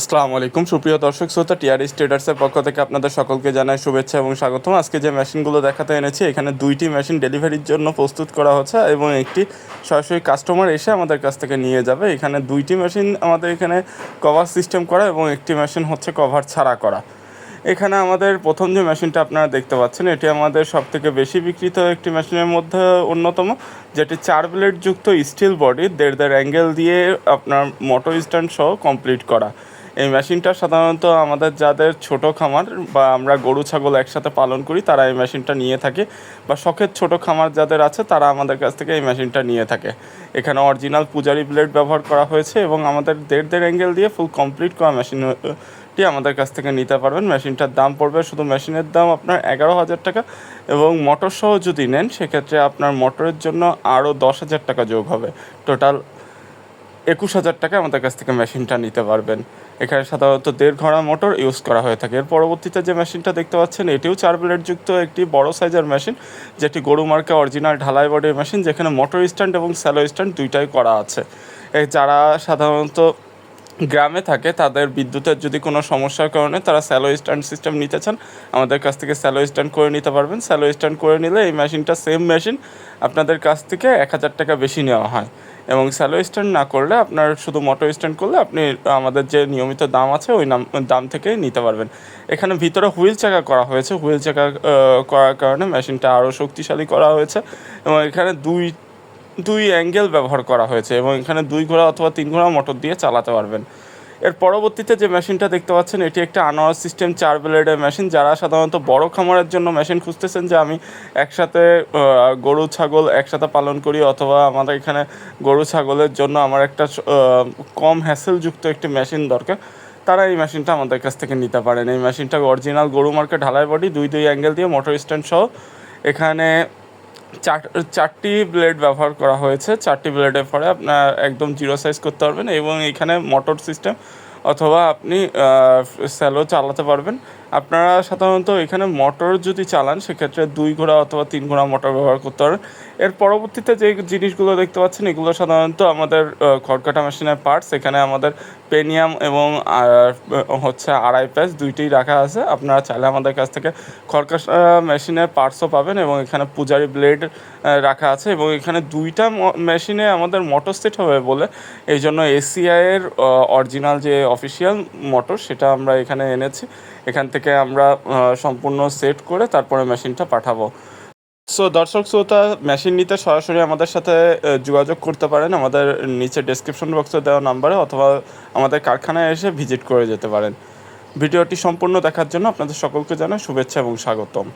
আসসালামু আলাইকুম। সুপ্রিয় দর্শক, শ্রোতা টিআরএস ট্রেডার্সের পক্ষ থেকে আপনাদের সকলকে জানাই শুভেচ্ছা এবং স্বাগতম। আজকে যে মেশিনগুলো দেখাতে এনেছি, এখানে দুইটি মেশিন ডেলিভারির জন্য প্রস্তুত করা হচ্ছে এবং একটি সরাসরি কাস্টমার এসে আমাদের কাছ থেকে নিয়ে যাবে। এখানে দুইটি মেশিন আমাদের এখানে কভার সিস্টেম করা এবং একটি মেশিন হচ্ছে কভার ছাড়া করা। এখানে আমাদের প্রথম যে মেশিনটা আপনারা দেখতে পাচ্ছেন, এটি আমাদের সব থেকে বেশি বিক্রিত একটি মেশিনের মধ্যে অন্যতম, যেটি চার ব্লেড যুক্ত স্টিল বডি দেড় দেড় অ্যাঙ্গেল দিয়ে আপনার মোটর স্ট্যান্ড সহ কমপ্লিট করা। এই মেশিনটা সাধারণত আমাদের যাদের ছোট খামার বা আমরা গরু, ছাগল একসাথে পালন করি, তারা এই মেশিনটা নিয়ে থাকে। বা শখের ছোট খামার যাদের আছে, তারা আমাদের কাছ থেকে এই মেশিনটা নিয়ে থাকে। এখানে অরিজিনাল পূজারি ব্লেড ব্যবহার করা হয়েছে এবং আমাদের দেড় দেড় অ্যাঙ্গেল দিয়ে ফুল কমপ্লিট করা মেশিনটি আমাদের কাছ থেকে নিতে পারবেন। মেশিনটার দাম পড়বে শুধু মেশিনের দাম আপনার এগারো হাজার টাকা এবং মোটর সহ যদি নেন, সেক্ষেত্রে আপনার মোটরের জন্য আরও দশ হাজার টাকা যোগ হবে। টোটাল একুশ হাজার টাকা আমাদের কাছ থেকে মেশিনটা নিতে পারবেন। এখানে সাধারণত দেড় ঘোড়া মোটর ইউজ করা হয়ে থাকে। এর পরবর্তীতে যে মেশিনটা দেখতে পাচ্ছেন, এটিও চার ব্লেড যুক্ত একটি বড় সাইজের মেশিন, যেটি গরু মার্কে অরিজিনাল ঢালাই বডির মেশিন, যেখানে মোটর স্ট্যান্ড এবং স্যালো স্ট্যান্ড দুইটাই করা আছে। যারা সাধারণত গ্রামে থাকে, তাদের বিদ্যুতের যদি কোনো সমস্যার কারণে তারা স্যালো স্ট্যান্ড সিস্টেম নিতে চান, আমাদের কাছ থেকে স্যালো স্ট্যান্ড করে নিতে পারবেন। স্যালো স্ট্যান্ড করে নিলে এই মেশিনটা সেম মেশিন আপনাদের কাছ থেকে এক হাজার টাকা বেশি নেওয়া হয়। এবং স্যালো স্ট্যান্ড না করলে আপনার শুধু মোটর স্ট্যান্ড করলে আপনি, আমাদের যে নিয়মিত দাম আছে, ওই নাম, দাম থেকে নিতে পারবেন। এখানে ভিতরে হুইল চাকা করা হয়েছে। হুইল চাকা করার কারণে মেশিনটা আরও শক্তিশালী করা হয়েছে। এবং এখানে দুই দুই অ্যাঙ্গেল ব্যবহার করা হয়েছে এবং এখানে দুই ঘোড়া অথবা তিন ঘোড়া মোটর দিয়ে চালাতে পারবেন। এর পরবর্তীতে যে মেশিনটা দেখতে পাচ্ছেন, এটি একটা আনোয়ার সিস্টেম চার ব্লেডের মেশিন। যারা সাধারণত বড় খামারের জন্য মেশিন খুঁজতেছেন যে আমি একসাথে গরু, ছাগল একসাথে পালন করি অথবা আমাদের এখানে গরু, ছাগলের জন্য আমার একটা কম হ্যাসেলযুক্ত একটি মেশিন দরকার, তারা এই মেশিনটা আমাদের কাছ থেকে নিতে পারেন। এই মেশিনটা অরিজিনাল গরু মার্কে ঢালাই বডি দুই দুই অ্যাঙ্গেল দিয়ে মোটর স্ট্যান্ড সহ এখানে চার, চারটি ব্লেড ব্যবহার করা হয়েছে। চারটি ব্লেডের পরে আপনার একদম জিরো সাইজ করতে পারবেন এবং এখানে মোটর সিস্টেম অথবা আপনি স্যালো চালাতে পারবেন। আপনারা সাধারণত এখানে মোটর যদি চালান, সেক্ষেত্রে দুই ঘোড়া অথবা তিন ঘোড়া মোটর ব্যবহার করতে পারেন। এর পরবর্তীতে যে জিনিসগুলো দেখতে পাচ্ছেন, এগুলো সাধারণত আমাদের খড়কাটা মেশিনের পার্টস এখানে আমাদের পেনিয়াম এবং হচ্ছে আড়াই প্যাচ দুইটাই রাখা আছে। আপনারা চাইলে আমাদের কাছ থেকে খড়কাটা মেশিনের পার্টসও পাবেন এবং এখানে পূজারি ব্লেড রাখা আছে এবং এখানে দুইটা মেশিনে আমাদের মোটর সেট হবে বলে এই জন্য এসিআইয়ের অরিজিনাল যে অফিসিয়াল মোটর সেটা আমরা এখানে এনেছি। এখান থেকে আমরা সম্পূর্ণ সেট করে তারপরে মেশিনটা পাঠাবো। সো দর্শক শ্রোতা মেশিন নিতে সরাসরি আমাদের সাথে যোগাযোগ করতে পারেন। আমাদের নিচে ডেসক্রিপশন বক্সে দেওয়া নাম্বারে অথবা আমাদের কারখানায় এসে ভিজিট করে যেতে পারেন। ভিডিওটি সম্পূর্ণ দেখার জন্য আপনাদের সকলকে জানাই শুভেচ্ছা এবং স্বাগতম।